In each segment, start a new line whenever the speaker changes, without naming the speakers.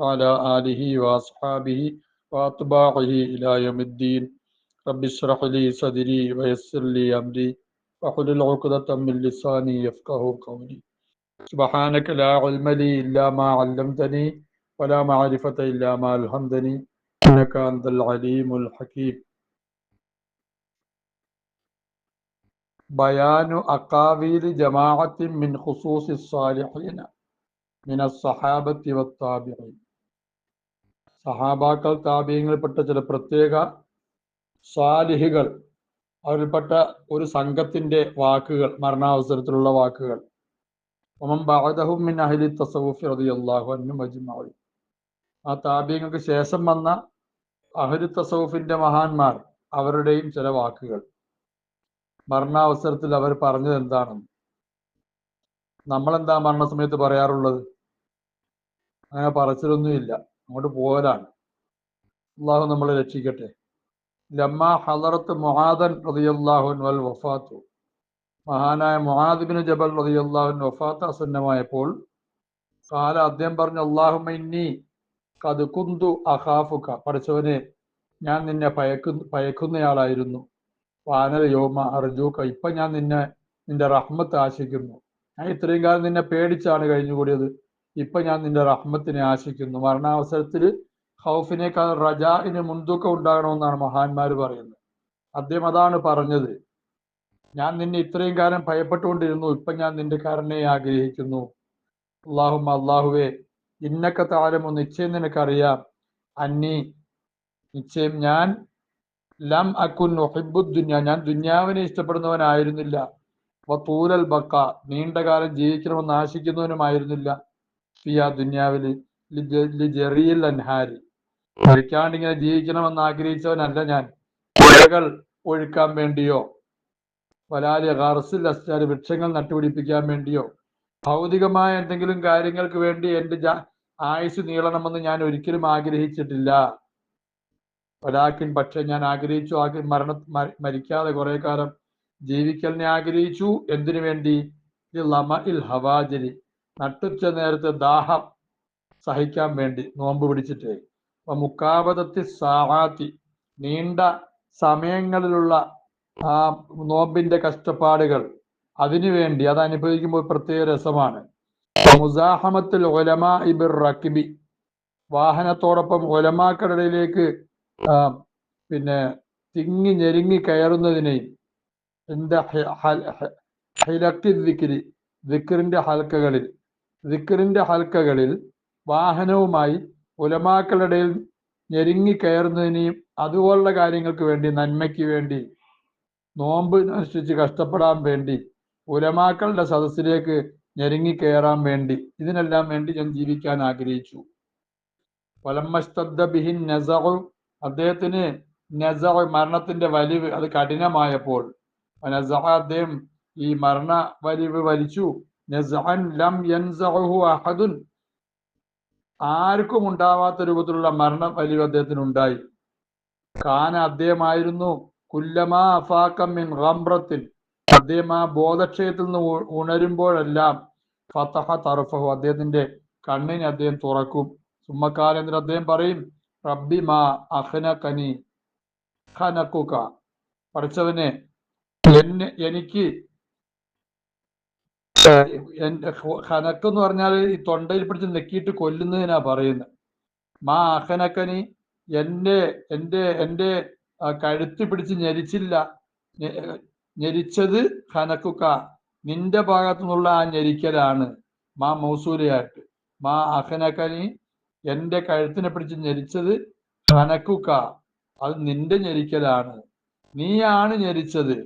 وعلى آله وأصحابه وأتباعه إلى يوم الدين. رب اشرح لي صدري ويسر لي أمري. واحلل عقدة من لساني يفقه قولي. سبحانك لا علم لي إلا ما علمتني ولا معرفة إلا ما ألهمتني. إنك أنت العليم الحكيم. بيان أقاويل جماعة من خصوص الصالحين من الصحابة والتابعين. സഹാബാക്കൾ താപീയങ്ങളിൽപ്പെട്ട ചില പ്രത്യേക സാലിഹികൾ അവരിൽപ്പെട്ട ഒരു സംഘത്തിന്റെ വാക്കുകൾ മരണാവസരത്തിലുള്ള വാക്കുകൾ. മിൻ റളിയല്ലാഹു അൻഹു ആ താബീങ്ങൾക്ക് ശേഷം വന്ന അഹ്ലി തസവുഫിന്റെ മഹാന്മാർ അവരുടെയും ചില വാക്കുകൾ. മരണാവസരത്തിൽ അവർ പറഞ്ഞത് എന്താണെന്ന്. നമ്മളെന്താ മരണ സമയത്ത് പറയാറുള്ളത്? അങ്ങനെ പറച്ചിലൊന്നുമില്ല. അങ്ങോട്ട് പോകലാണ് അള്ളാഹു നമ്മളെ രക്ഷിക്കട്ടെ. ലമ്മ ഹലറത്ത് മൊഹാദൻ റളിയല്ലാഹു വൽ വഫാത്തു. മഹാനായ മൊഹാദിബിന് ജബൽ റളിയല്ലാഹു വഫാത്ത് അസന്നമായപ്പോൾ കാല അദ്ദേഹം പറഞ്ഞു അള്ളാഹുമ്മ ഇന്നി കത് കുന്തു അഖാഫുക. പഠിച്ചവനെ ഞാൻ നിന്നെ ഭയക്കു ഭയക്കുന്നയാളായിരുന്നു വാനൽ യോമ അർജൂക്ക ഇപ്പൊ ഞാൻ നിന്നെ നിന്റെ റഹ്മത്ത് ആശിക്കുന്നു ഞാൻ ഇത്രയും കാലം നിന്നെ പേടിച്ചാണ് കഴിഞ്ഞുകൂടിയത്. ഇപ്പൊ ഞാൻ നിന്റെ റഹ്മത്തിനെ ആശിക്കുന്നു മരണാവസരത്തിൽ ഹൗഫിനേക്കാൾ റജാഇന് മുൻതൂക്കം ഉണ്ടാകണമെന്നാണ് മഹാന്മാർ പറയുന്നത്. അദ്ദേഹം അതാണ് പറഞ്ഞത്. ഞാൻ നിന്നെ ഇത്രയും കാലം ഭയപ്പെട്ടുകൊണ്ടിരുന്നു. ഇപ്പൊ ഞാൻ നിന്റെ കരുണയെ ആഗ്രഹിക്കുന്നു. അള്ളാഹും അള്ളാഹുവേ ഇന്നക്ക താരമോ നിശ്ചയം നിനക്കറിയാം. അന്നി നിശ്ചയം ഞാൻ ലം അക്കുൻ ദുന്യ ഞാൻ ദുന്യാവിനെ ഇഷ്ടപ്പെടുന്നവനായിരുന്നില്ല. തൂലൽ ബക്ക നീണ്ടകാലം ജീവിക്കണമെന്ന് ആശിക്കുന്നവനുമായിരുന്നില്ല. ഫിയ ദുന്യാവിൽ ജെറിയിൽ അൻഹാരി. ജീവിക്കണമെന്ന് ആഗ്രഹിച്ചവനല്ല ഞാൻ. പുഴകൾ ഒഴുക്കാൻ വേണ്ടിയോ? വലാലി ഹർസിൽ അസ്റ്റാർ വൃക്ഷങ്ങൾ നട്ടുപിടിപ്പിക്കാൻ വേണ്ടിയോ? ഭൗതികമായ എന്തെങ്കിലും കാര്യങ്ങൾക്ക് വേണ്ടി എന്റെ ആയുസ് നീളണമെന്ന് ഞാൻ ഒരിക്കലും ആഗ്രഹിച്ചിട്ടില്ല. വലാക്കിൻ പക്ഷെ ഞാൻ ആഗ്രഹിച്ചു. ആഗ്ര മരണ മരിക്കാതെ കുറെ കാലം ജീവിക്കലിനെ ആഗ്രഹിച്ചു. എന്തിനു വേണ്ടി? ഹവാജരി നട്ടുച്ച നേരത്തെ ദാഹം സഹിക്കാൻ വേണ്ടി നോമ്പ് പിടിച്ചിട്ടേ. അപ്പൊ മുക്കാബദത്തി സാഹാത്തി നീണ്ട സമയങ്ങളിലുള്ള ആ നോമ്പിന്റെ കഷ്ടപ്പാടുകൾ. അതിനുവേണ്ടി അത് അനുഭവിക്കുമ്പോൾ പ്രത്യേക രസമാണ്. മുസാഹമത്തിൽ ഒലമ ഇബിർ റക്കിബി വാഹനത്തോടൊപ്പം ഒലമാക്കടയിലേക്ക് പിന്നെ തിങ്ങി ഞെരുങ്ങി കയറുന്നതിനെയും എന്റെ ഹിലക്കി ദിക്കിരി ദിക്കറിന്റെ ഹൽക്കകളിൽ ദിക്കറിന്റെ ഹൽക്കകളിൽ വാഹനവുമായി ഉലമാക്കളിടയിൽ ഞെരുങ്ങി കയറുന്നതിനെയും അതുപോലുള്ള കാര്യങ്ങൾക്ക് വേണ്ടി നന്മയ്ക്ക് വേണ്ടി നോമ്പ് അനുഷ്ഠിച്ച് കഷ്ടപ്പെടാൻ വേണ്ടി ഉലമാക്കളുടെ സദസ്സിലേക്ക് ഞെരുങ്ങി കയറാൻ വേണ്ടി ഇതിനെല്ലാം വേണ്ടി ഞാൻ ജീവിക്കാൻ ആഗ്രഹിച്ചു. വലമ്മസ്തദ്ദ ബിഹിൻ നസഹു അദ്ദേഹത്തിന് നസഹ് മരണത്തിന്റെ വലിവ് അത് കഠിനമായപ്പോൾ നസഹ അദ്ദേഹം ഈ മരണ വലിവ് വലിച്ചു. ലം യൻസഹു അഹദുൻ. ആർക്കും ഉണ്ടാവാത്ത രൂപത്തിലുള്ള മരണ വലിയ അദ്ദേഹത്തിന് ഉണ്ടായി. കാന അദ്ദേഹമായിരുന്നു കുല്ലമാ അഫാക്കം മിൻ റംറത്തിൽ അദ്ദേഹം ആ ബോധക്ഷയത്തിൽ നിന്ന് ഉണരുമ്പോഴെല്ലാം ഫതഹ തറഫഹു. അദ്ദേഹത്തിന്റെ കണ്ണിനെ അദ്ദേഹം തുറക്കും. സുമ്മക്കാലെന്നിട്ട് അദ്ദേഹം പറയും റബ്ബി മാ അഹ്നകനി ഖനക്കുക പഠിച്ചവനെ എന്നെ എനിക്ക് ഖനക്ക് എന്ന് പറഞ്ഞാൽ ഈ തൊണ്ടയിൽ പിടിച്ച് നെക്കിയിട്ട് കൊല്ലുന്നതിനാ പറയുന്നത് മാ അഹനക്കനി എന്റെ എന്റെ എന്റെ കഴുത്തി പിടിച്ച് ഞെരിച്ചില്ല. ഞെരിച്ചത് ഖനക്കുക്ക നിന്റെ ഭാഗത്തു നിന്നുള്ള ആ ഞെരിക്കലാണ്. മാ മൗസൂലയായിട്ട് മാ അഹനക്കനി എന്റെ കഴുത്തിനെ പിടിച്ച് ഞെരിച്ചത് ഖനക്കുക്ക അത് നിന്റെ ഞെരിക്കലാണ്. നീയാണ് ഞെരിച്ചത്.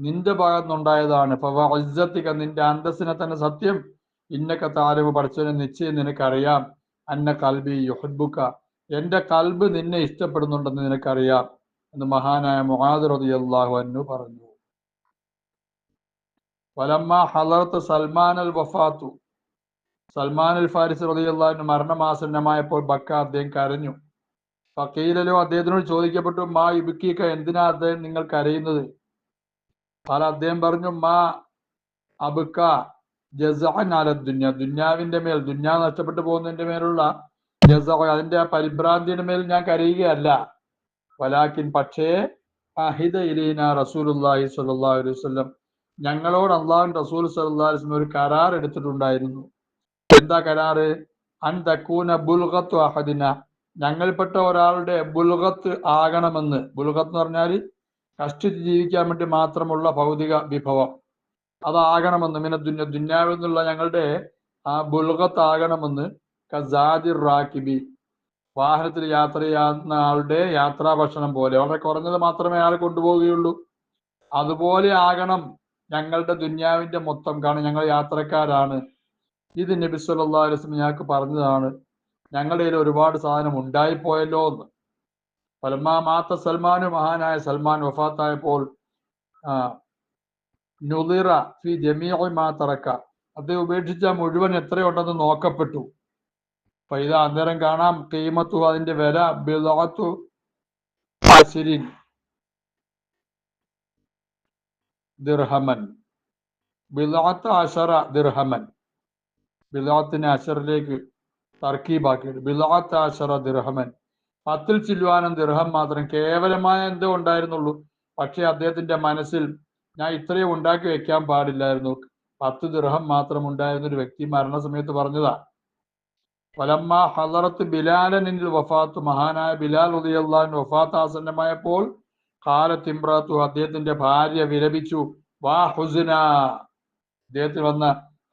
നിന്റെ ഭാഗത്തുനിന്നുണ്ടായതാണ് ഫവഇസ്സത്തിക നിന്റെ അന്തസ്സിനെ തന്നെ സത്യം. ഇന്നക്ക താരവ് പഠിച്ചതിനെ നിശ്ചയം നിനക്കറിയാം. അന്ന കൽബി യുഹബുക്ക എന്റെ കൽബ് നിന്നെ ഇഷ്ടപ്പെടുന്നുണ്ടെന്ന് നിനക്കറിയാം എന്ന് മഹാനായ മുഹാദ് അള്ളാഹു അന്നു പറഞ്ഞു. വലമ്മ ഹലർത്ത് സൽമാൻ അൽ വഫാത്തു. സൽമാൻ അൽ ഫാരിസ് റളിയല്ലാഹു മരണമാസന്നമായപ്പോൾ ബക്ക അദ്ദേഹം കരഞ്ഞു. ഫക്കീലോ അദ്ദേഹത്തിനോട് ചോദിക്കപ്പെട്ടു മാ ഇബുക്കീക്ക എന്തിനാ അദ്ദേഹം നിങ്ങൾ കരയുന്നത് പല അദ്ദേഹം പറഞ്ഞു മാ അബുക്ക ജസാല ദുന്യ. ദുന്യാവിന്റെ മേൽ ദുന്യ നഷ്ടപ്പെട്ടു പോകുന്നതിന്റെ മേലുള്ള ജസ അതിന്റെ ആ പരിഭ്രാന്തിയുടെ മേൽ ഞാൻ കരയുകയല്ല. വലാക്കിൻ പക്ഷേ അഹിദ ഇലീന റസൂലുല്ലാഹി സ്വല്ലല്ലാഹു അലൈഹി വസല്ലം. ഞങ്ങളോട് അള്ളാഹു റസൂൽ വസല്ലം ഒരു കരാർ എടുത്തിട്ടുണ്ടായിരുന്നു. എന്താ കരാറ്? അൻ തക്കൂന ബുൽഗത്തു അഹദിന. ഞങ്ങൾപ്പെട്ട ഒരാളുടെ ബുൽഗത്ത് ആകണമെന്ന്. ബുൽഗത്ത് എന്ന് പറഞ്ഞാൽ കഷ്ടിച്ച് ജീവിക്കാൻ വേണ്ടി മാത്രമുള്ള ഭൗതിക വിഭവം. അതാകണമെന്ന് മിന ദുന്യ ദുന്യാവെന്നുള്ള ഞങ്ങളുടെ ആ ബുൽഗത്ത് ആകണമെന്ന് കസാദിർ റാക്കിബി വാഹനത്തിൽ യാത്ര ചെയ്യുന്ന ആളുടെ യാത്രാ ഭക്ഷണം പോലെ വളരെ കുറഞ്ഞത് മാത്രമേ അയാൾ കൊണ്ടുപോവുകയുള്ളൂ. അതുപോലെ ആകണം ഞങ്ങളുടെ ദുന്യാവിന്റെ മൊത്തം കാരണം ഞങ്ങൾ യാത്രക്കാരാണ്. ഇത് നബി അലൈഹി വസല്ലം ഞങ്ങൾക്ക് പറഞ്ഞതാണ് ഞങ്ങളുടെ കയ്യിൽ ഒരുപാട് സാധനം ഉണ്ടായിപ്പോയല്ലോ എന്ന്. ഫലമാ മാത്ത സൽമാനു മഹാനായ സൽമാൻ വഫാത്തായപ്പോൾ നുദിറ ഫി ജമീഅ മാ തറക്ക. അദ്ദേഹം ഉപേക്ഷിച്ച മുഴുവൻ എത്രയുണ്ടെന്ന് നോക്കപ്പെട്ടു. അപ്പൊ ഇത് അന്നേരം കാണാം കീമത്തു അതിന്റെ വില ബിദഅത്തു അശ്രിൻ ദിർഹമൻ. ബിദഅത്ത് അശറ ദിർഹമൻ. ബിദഅത്തിനെ അശറിലേക്ക് തർക്കീബാക്കിയിട്ട് ബിദഅത്ത് അശറ ദിർഹമൻ. പത്തിൽ ചില്ലുവാനം ദിർഹം മാത്രം കേവലമായ എന്തോ ഉണ്ടായിരുന്നുള്ളൂ. പക്ഷേ അദ്ദേഹത്തിന്റെ മനസ്സിൽ ഞാൻ ഇത്രയും ഉണ്ടാക്കി വെക്കാൻ പാടില്ലായിരുന്നു. പത്ത് ദിർഹം മാത്രം ഉണ്ടായിരുന്ന ഒരു വ്യക്തി മരണസമയത്ത് പറഞ്ഞതാ. വലമ്മ ഹലറത്ത് ബിലാലനിൽ വഫാത്ത്. മഹാനായ ബിലാൽ ഉദയല്ലാൻ വഫാത്ത് ആസന്നമായപ്പോൾ കാലത്തിമ്പ്രാത്തു അദ്ദേഹത്തിന്റെ ഭാര്യ വിലപിച്ചു വാ ഹുസിന. അദ്ദേഹത്തിന് വന്ന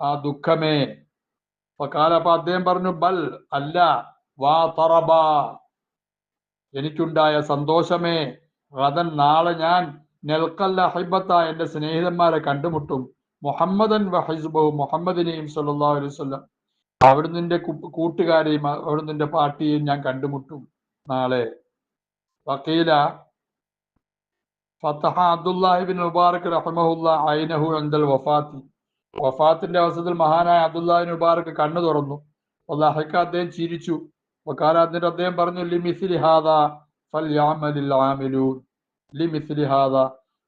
ആ ദുഃഖമേ. അപ്പൊ കാലപ്പ അദ്ദേഹം പറഞ്ഞു ബൽ അല്ല വാ തറബ. എനിക്കുണ്ടായ സന്തോഷമേ. റതൻ നാളെ ഞാൻ നെൽക്കല്ല ഹൈബത്ത എന്റെ സ്നേഹിതന്മാരെ കണ്ടുമുട്ടും. മുഹമ്മദൻ വഹിസ്ബഹു മുഹമ്മദിനെയും സല്ലല്ലാഹു അലൈഹി വസല്ലം. അവിടുന്ന് കൂട്ടുകാരെയും അവിടുന്ന് പാർട്ടിയെയും ഞാൻ കണ്ടുമുട്ടും നാളെ. വക്കീല ഫത്തഹ അബ്ദുല്ലാഹിബിൻ മുബാറക് റഹ്മഹുല്ല ഐനഹു അന്തൽ വഫാത്തി. വഫാത്തിന്റെ അവസരത്തിൽ മഹാനായ അബ്ദുല്ലാഹിബിൻ മുബാറക് കണ്ണു തുറന്നു. അള്ളാഹയ്ക്ക് അദ്ദേഹം ചിരിച്ചു. അതിന്റെ അദ്ദേഹം പറഞ്ഞു ലിമിസിലി ഹാദ ഫൽ യാമലിൽ ആമിലൂൻ ലിമിസിലി ഹാദ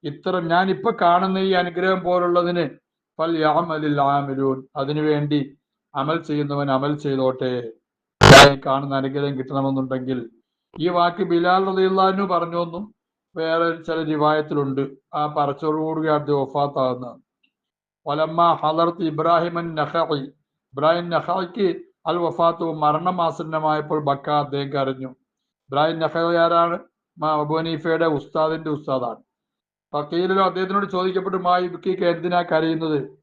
ഇത്തരം ഞാൻ ഇപ്പൊ കാണുന്ന ഈ അനുഗ്രഹം പോലുള്ളതിന് ഫൽ അതിനുവേണ്ടി അമൽ ചെയ്യുന്നവൻ അമൽ ചെയ്തോട്ടെ. കാണുന്ന അനുഗ്രഹം കിട്ടണമെന്നുണ്ടെങ്കിൽ ഈ വാക്ക് ബിലാൽ റളിയല്ലാഹു പറഞ്ഞു എന്നും വേറെ ചില റിവായത്തിലുണ്ട് ആ പറച്ചോടുകൂടി അദ്ദേഹം ഇബ്രാഹിമൻ നഹി ഇബ്രാഹിം നഹയ്ക്ക് അൽ വഫാത്ത് മരണമാസന്നമായപ്പോൾ ബക്ക അദ്ദേഹം കരഞ്ഞു. ഇബ്രാഹിം നഹയാരാണ്? അബുനീഫയുടെ അബു ഉസ്താദിന്റെ ഉസ്താദാണ്. ഫക്കീലിലോ അദ്ദേഹത്തിനോട് ചോദിക്കപ്പെട്ടു മായി ബുക്കിക്ക് എന്തിനാ കരയുന്നത്?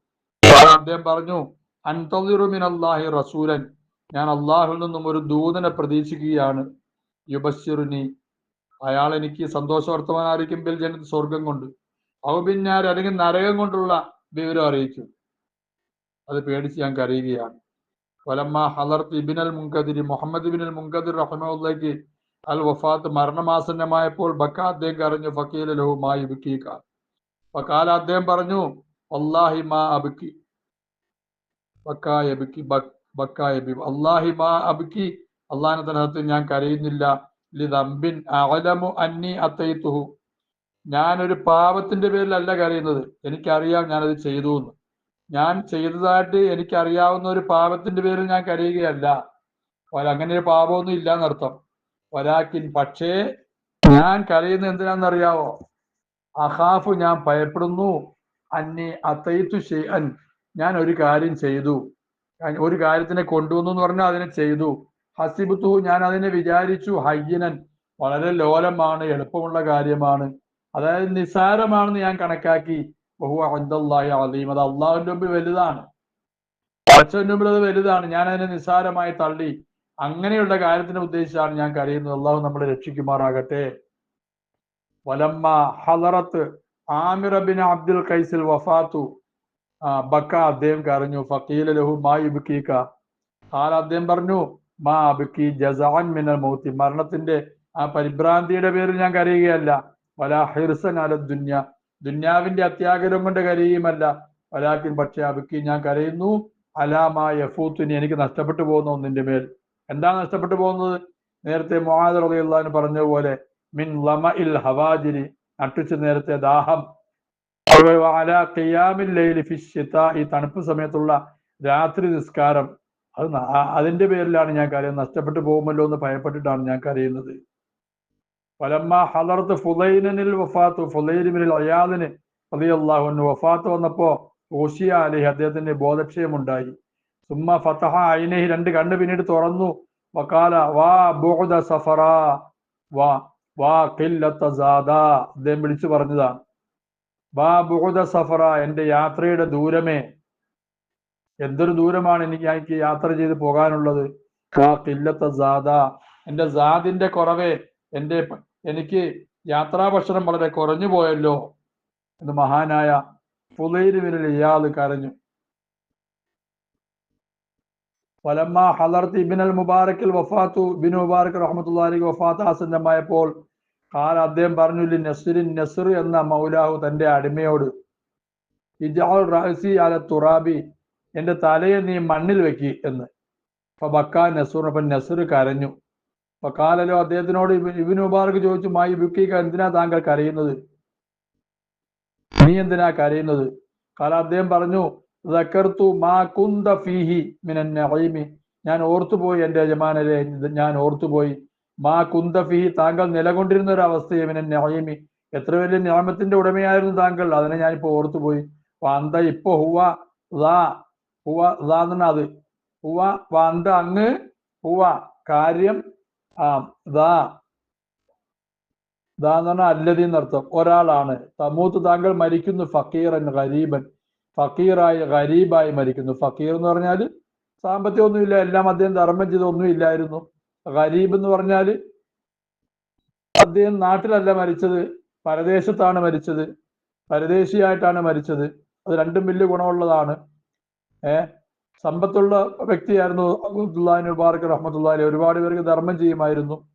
അദ്ദേഹം പറഞ്ഞു അൻതീറുമിൻ അള്ളാഹി റസൂലൻ. ഞാൻ അള്ളാഹുൽ നിന്നും ഒരു ദൂതനെ പ്രതീക്ഷിക്കുകയാണ്. യുബശിറുനി അയാൾ എനിക്ക് സന്തോഷവർത്തമാനായിരിക്കും ബിൽ ജനത്ത് സ്വർഗം കൊണ്ട്. ഔബിന്നാർ അല്ലെങ്കിൽ നരകം കൊണ്ടുള്ള വിവരം അറിയിച്ചു. അത് പേടിച്ച് ഞാൻ കരയുകയാണ്. വലമ്മ ഹലർത്ത് ഇബിനൽ മുങ്കദിരി മുഹമ്മദ് ഇബിനൽ മുങ്കദിർ റഹ്മുള്ളക്ക് അൽ വഫാത്ത് മരണമാസന്നമായപ്പോൾ ബക്ക അദ്ദേഹം കരഞ്ഞു ഫക്കീൽ ലഹു മാ ഇബുക്കീക്ക ഫക്കാല അദ്ദേഹം പറഞ്ഞു അള്ളാഹി മാ അബുക്കി ബക്കായബിക്കി ബക്കായബി അള്ളാഹി മാ അബുക്കി അള്ളാഹിനെ തനഹത്ത് ഞാൻ കരയുന്നില്ല ലിദംബിൻ അഅലമു അന്നി അത്തൈത്തുഹു. ഞാനൊരു പാപത്തിന്റെ പേരിലല്ല കരയുന്നത്. എനിക്കറിയാം ഞാനത് ചെയ്തു എന്ന് ഞാൻ ചെയ്തതായിട്ട് എനിക്കറിയാവുന്ന ഒരു പാപത്തിന്റെ പേരിൽ ഞാൻ കരയുകയല്ല. അങ്ങനെ ഒരു പാപമൊന്നും ഇല്ല എന്നർത്ഥം വലാക്കിൻ പക്ഷേ ഞാൻ കരയുന്ന എന്തിനാണെന്നറിയാവോ? അഹാഫ് ഞാൻ ഭയപ്പെടുന്നു. അന്നെ ഷെയ്അൻ. ഞാൻ ഒരു കാര്യം ചെയ്തു. ഒരു കാര്യത്തിനെ കൊണ്ടുവന്നു എന്ന് പറഞ്ഞാൽ അതിനെ ചെയ്തു. ഹസിബുത്തു ഞാൻ അതിനെ വിചാരിച്ചു. ഹയ്യനൻ വളരെ ലോലമാണ് എളുപ്പമുള്ള കാര്യമാണ്. അതായത് നിസാരമാണെന്ന് ഞാൻ കണക്കാക്കി. അലീം. അത് അള്ളാഹുവിന്റെ മുമ്പിൽ വലുതാണ്. അച്ഛന്റെ മുമ്പിൽ അത് വലുതാണ്. ഞാൻ അതിനെ നിസ്സാരമായി തള്ളി. അങ്ങനെയുള്ള കാര്യത്തിനെ ഉദ്ദേശിച്ചാണ് ഞാൻ കരയുന്നത്. അള്ളാഹു നമ്മളെ രക്ഷിക്കുമാറാകട്ടെ. വലമ്മ ഹലറത്ത് ആമിറബിൻ അബ്ദുൽ ഖൈസിൽ വഫാത്തു. ബക്ക അദ്ദേഹം കരഞ്ഞു. ഫക്കീല ലഹു മാ ഇബുക്കീക്ക കാല അദ്ദേഹം പറഞ്ഞു മാ അബുക്കി ജസാൻ മിനൽ മൗത്തി. മരണത്തിന്റെ ആ പരിഭ്രാന്തിയുടെ പേരിൽ ഞാൻ കരയുകയല്ല. വല ഹിർസൻ അല ദുന്യ. ദുന്യാവിന്റെ അത്യാഗ്രഹം കൊണ്ട് കരയുമല്ല വലാക്കിൻ പക്ഷെ അവക്ക് ഞാൻ കരയുന്നു. അലാമാ യഫൂത്തുനി എനിക്ക് നഷ്ടപ്പെട്ടു പോകുന്ന ഒന്നിന്റെ മേൽ. എന്താണ് നഷ്ടപ്പെട്ടു പോകുന്നത്? നേരത്തെ മുഹാദർ പറഞ്ഞ പോലെ മിൻ ലമ ഇൽ ഹവാജിരി നട്ടുച്ച നേരത്തെ ദാഹം. ഈ തണുപ്പ് സമയത്തുള്ള രാത്രി നിസ്കാരം. അത് അതിന്റെ പേരിലാണ് ഞാൻ കരയുന്നത്. നഷ്ടപ്പെട്ടു പോകുമല്ലോ എന്ന് ഭയപ്പെട്ടിട്ടാണ് ഞാൻ കരയുന്നത്. ഫലമ്മ ഹലർത്ത് ഫുലൈനിൽ വഫാത്തു ഫുലൈനിൽ അയാദിന് അള്ളാഹുന് വഫാത്ത് വന്നപ്പോ ഓഷിയ അലി അദ്ദേഹത്തിന്റെ ബോധക്ഷയമുണ്ടായി. സുമ്മ ഫതഹ അയിനഹി രണ്ട് കണ്ണ് പിന്നീട് തുറന്നു. വക്കാല വാ ബോധ സഫറ വാ വാ കില്ലത്ത സാദ അദ്ദേഹം വിളിച്ചു പറഞ്ഞതാണ്. വാ ബോധ സഫറ എന്റെ യാത്രയുടെ ദൂരമേ. എന്തൊരു ദൂരമാണ് എനിക്ക് എനിക്ക് യാത്ര ചെയ്ത് പോകാനുള്ളത്? വാ കില്ലത്ത സാദ എന്റെ സാദിന്റെ കുറവേ എന്റെ പ- എനിക്ക് യാത്രാ ഭക്ഷണം വളരെ കുറഞ്ഞു പോയല്ലോ എന്ന് മഹാനായ ഫുലൈരുവിനിൽ ഇയാൾ കരഞ്ഞു. ഫലമ്മ ഹലർത്ത് ഇബിൻ മുബാറക്കിൽ വഫാത്തു ഇബിൻ മുബാറക് റഹ്മത്തുള്ളാഹി വഫാത്ത് ആസന്നമായപ്പോൾ കാല അദ്ദേഹം പറഞ്ഞു "ലി നസുർ എന്ന മൗലാഹു തന്റെ അടിമയോട് ഇജാൽ റാസി അല തുറാബി എന്റെ തലയെ നീ മണ്ണിൽ വെക്കി എന്ന്. അപ്പൊ ബക്കാ നസൂർ അപ്പൊ നസുർ കരഞ്ഞു. അപ്പൊ കാലലോ അദ്ദേഹത്തിനോട് ഇബിൻ ഇബിൻ മുബാറക് ചോദിച്ചു മായി ബുക്കിക്ക എന്തിനാ താങ്കൾ കരയുന്നത്? നീ എന്തിനാ കരയുന്നത്? കാല അദ്ദേഹം പറഞ്ഞു "ദക്കർതു മാ കുന്ത ഞാൻ ഓർത്തുപോയി എന്റെ യജമാനരെ ഞാൻ ഓർത്തുപോയി. മാ കുന്ത ഫീഹി താങ്കൾ നിലകൊണ്ടിരുന്ന ഒരു അവസ്ഥയെ മിനൻ നഈമി. എത്ര വലിയ നിയമത്തിന്റെ ഉടമയായിരുന്നു താങ്കൾ. അതിനെ ഞാനിപ്പോ ഓർത്തുപോയി. വാന്ത ഇപ്പൊ ഹുവ ഹുവ അത്. ഹുവ വാന്ത അങ്ങ് ഹുവ. കാര്യം ആ ദാ. ദാ എന്ന് പറഞ്ഞാൽ അല്ലതി എന്നർത്ഥം ഒരാളാണ്. തമൂത്ത് താങ്കൾ മരിക്കുന്നു ഫക്കീറൻ ഗരീബൻ. ഫക്കീറായി ഗരീബായി മരിക്കുന്നു. ഫക്കീർ എന്ന് പറഞ്ഞാൽ സാമ്പത്തികം ഒന്നുമില്ല എല്ലാം അദ്ദേഹം ധർമ്മം ചെയ്തൊന്നും ഇല്ലായിരുന്നു ഗരീബ് എന്ന് പറഞ്ഞാൽ അദ്ദേഹം നാട്ടിലല്ല മരിച്ചത്. പരദേശത്താണ് മരിച്ചത്. പരദേശിയായിട്ടാണ് മരിച്ചത്. അത് രണ്ടും വലിയ ഗുണമുള്ളതാണ്. ഏ? സമ്പത്തുള്ള വ്യക്തിയായിരുന്നു അബ്ദുല്ലാൻ മുബാറക് റഹ്മത്തുള്ളാഹി ഒരുപാട് പേർക്ക് ധർമ്മം ചെയ്യുമായിരുന്നു.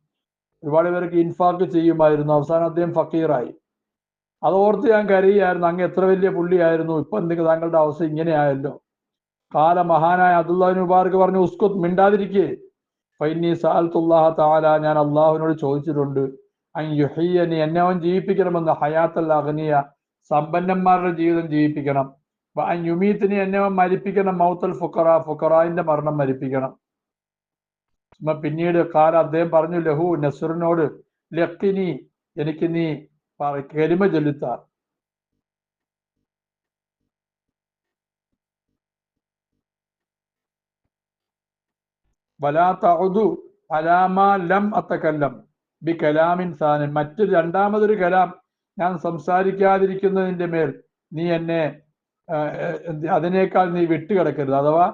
ഒരുപാട് പേർക്ക് ഇൻഫാക്ക് ചെയ്യുമായിരുന്നു. അവസാനം അദ്ദേഹം ഫക്കീറായി. അതോർത്ത് ഞാൻ കരയുകയായിരുന്നു. അങ്ങ് എത്ര വലിയ പുള്ളിയായിരുന്നു. ഇപ്പൊ എന്തെങ്കിലും താങ്കളുടെ അവസ്ഥ ഇങ്ങനെയായല്ലോ. കാല മഹാനായ അബ്ദുല്ലാഹിൻ മുബാറക് പറഞ്ഞു ഉസ്കുത്ത് മിണ്ടാതിരിക്കേ. ഫൈനി സാൽത്തുല്ലാഹ താല ഞാൻ അള്ളാഹുവിനോട് ചോദിച്ചിട്ടുണ്ട്. അൻ യുഹയ്യനി എന്നെ അവൻ ജീവിപ്പിക്കണമെന്ന്. ഹയാത്തല്ല അഗ്നിയ സമ്പന്നന്മാരുടെ ജീവിതം ജീവിപ്പിക്കണം. യുമീത്തിനി എന്നെ മരിപ്പിക്കണം മൗത്തൽ ഫുക്കറ ഫുക്കറായിന്റെ മരണം മരിപ്പിക്കണം. പിന്നീട് കാല അദ്ദേഹം പറഞ്ഞു ലഹു നസുറിനോട് ലക്കിനി എനിക്ക് നീ കരിമ കെലിമ ചൊല്ലുത്ത. വലാ തഅുദു അലാമ ലം അത്തക്കല്ലം ബി കലാമിൻ സാനൻ. മറ്റൊരു രണ്ടാമതൊരു കലാം ഞാൻ സംസാരിക്കാതിരിക്കുന്നതിന്റെ മേൽ നീ എന്നെ അതിനേക്കാൾ നീ വിട്ടുകിടക്കരുത്. അഥവാ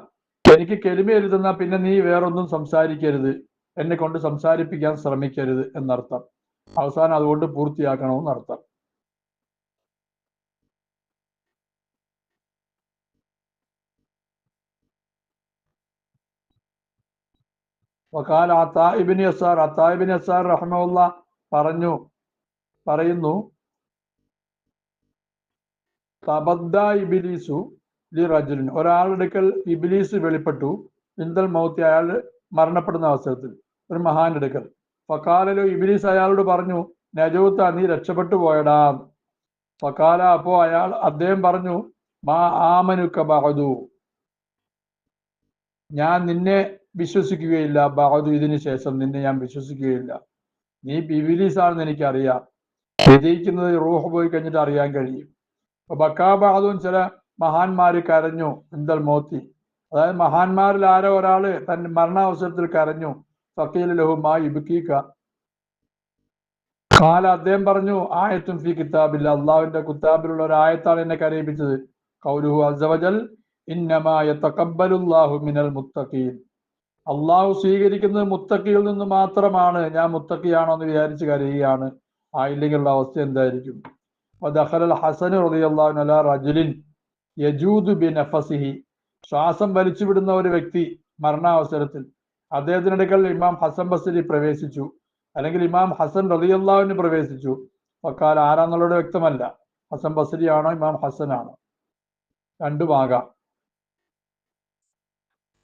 എനിക്ക് കെലിമ എഴുതുന്ന പിന്നെ നീ വേറൊന്നും സംസാരിക്കരുത്. എന്നെ കൊണ്ട് സംസാരിപ്പിക്കാൻ ശ്രമിക്കരുത് എന്നർത്ഥം. അവസാനം അതുകൊണ്ട് പൂർത്തിയാക്കണമെന്നർത്ഥം വക്കാൽ അത്താഹിബിൻ യസാർ അത്താഹിബിൻ യസാർ റഹ്മുള്ള പറഞ്ഞു പറയുന്നു തബദ്ദ ഇബിലീസു ലി റജുലിൻ. അടുക്കൽ ഇബിലീസ് വെളിപ്പെട്ടു. ഇന്ദൽ മൗത്തി അയാൾ മരണപ്പെടുന്ന അവസരത്തിൽ. ഒരു മഹാൻ അടുക്കൽ ഫക്കാലോ ഇബിലീസ് അയാളോട് പറഞ്ഞു നജൂത്ത നീ രക്ഷപ്പെട്ടു പോയടാ. ഫക്കാല അപ്പോ അയാൾ അദ്ദേഹം പറഞ്ഞു മാ ആമനുക്ക ബഹദു ഞാൻ നിന്നെ വിശ്വസിക്കുകയില്ല. ബഹദു ഇതിനു ശേഷം നിന്നെ ഞാൻ വിശ്വസിക്കുകയില്ല. നീ ഇബിലീസ് ആണെന്ന് എനിക്കറിയാം. വിജയിക്കുന്നത് റൂഹ് പോയി കഴിഞ്ഞിട്ട് അറിയാൻ കഴിയും. ബക്കാബാദും ചില മഹാന്മാര് കരഞ്ഞു ഇന്ദൽ മോത്തി. അതായത് മഹാന്മാരിൽ ആരോ ഒരാൾ തന്റെ മരണാവസരത്തിൽ കരഞ്ഞു. കാല അദ്ദേഹം പറഞ്ഞു ആയത്തും ഫി കിതാബില്ല അള്ളാഹുവിന്റെ കുത്താബിലുള്ള ഒരു ആയത്താണ് എന്നെ കരയിപ്പിച്ചത്. കൗലുഹു അസവജൽ ഇന്നമായ തക്കബലുല്ലാഹു മിനൽ മുത്തഖീൻ. അള്ളാഹു സ്വീകരിക്കുന്നത് മുത്തക്കിയിൽ നിന്ന് മാത്രമാണ് ഞാൻ മുത്തക്കിയാണോ എന്ന് വിചാരിച്ച് കരയുകയാണ്. ആയില്ലെങ്കിലുള്ള അവസ്ഥ എന്തായിരിക്കും? ഹസൻ റജുലിൻ യജൂദു ബി നഫസിഹി ശ്വാസം വലിച്ചുവിടുന്ന ഒരു വ്യക്തി മരണാവസരത്തിൽ. അദ്ദേഹത്തിനിടയ്ക്കൽ ഇമാം ഹസൻ ബസരി പ്രവേശിച്ചു. അല്ലെങ്കിൽ ഇമാം ഹസൻ റതിയല്ലാവിന് പ്രവേശിച്ചു. വക്കാൽ ആരാന്നുള്ളത് വ്യക്തമല്ല. ഹസൻ ബസരി ആണോ ഇമാം ഹസൻ ആണോ രണ്ടുമാകാം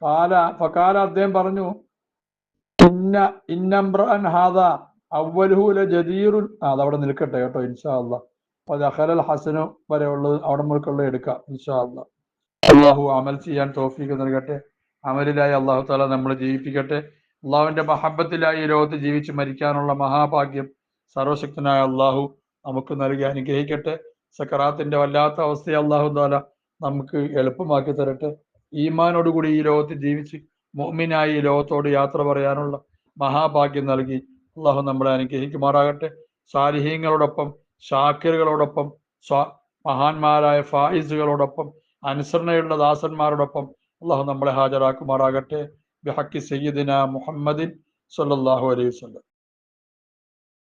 കാല ഫക്കാല അദ്ദേഹം പറഞ്ഞു ഇന്ന ഇന്നംബ്രൻ ഹാദ അവലുഹുല ജദീറുൻ അതവിടെ നിൽക്കട്ടെ കേട്ടോ ഇൻഷാ അല്ലാ ദഖലൽ ഹസനു വരെ ഉള്ളത് അവിടെ മുഴുക്കുള്ള എടുക്കാം ഇൻഷാ അല്ലാ. അള്ളാഹു അമൽ ചെയ്യാൻ തോഫിക്ക് നൽകട്ടെ. അമലിലായി അള്ളാഹു താല നമ്മളെ ജീവിപ്പിക്കട്ടെ. അള്ളാഹുവിന്റെ മഹബത്തിലായി ഈ ലോകത്ത് ജീവിച്ച് മരിക്കാനുള്ള മഹാഭാഗ്യം സർവശക്തനായ അള്ളാഹു നമുക്ക് നൽകി അനുഗ്രഹിക്കട്ടെ. സക്കറാത്തിന്റെ വല്ലാത്ത അവസ്ഥയെ അള്ളാഹു താല നമുക്ക് എളുപ്പമാക്കി തരട്ടെ. ഈമാനോടുകൂടി ഈ ലോകത്ത് ജീവിച്ച് മോമിനായി ഈ ലോകത്തോട് യാത്ര പറയാനുള്ള മഹാഭാഗ്യം നൽകി അള്ളാഹു നമ്മളെ അനുഗ്രഹിക്കുമാറാകട്ടെ. സാലിഹീങ്ങളോടൊപ്പം ഷാക്കിറുകളോടൊപ്പം മഹാന്മാരായ ഫായിസുകളോടൊപ്പം അനുസരണയുള്ള ദാസന്മാരോടൊപ്പം അള്ളാഹു നമ്മളെ ഹാജരാക്കുമാറാകട്ടെ. ബിഹക്കി സയ്യിദിന മുഹമ്മദിൻ സല്ലാഹു അലൈഹി വസല്ലം.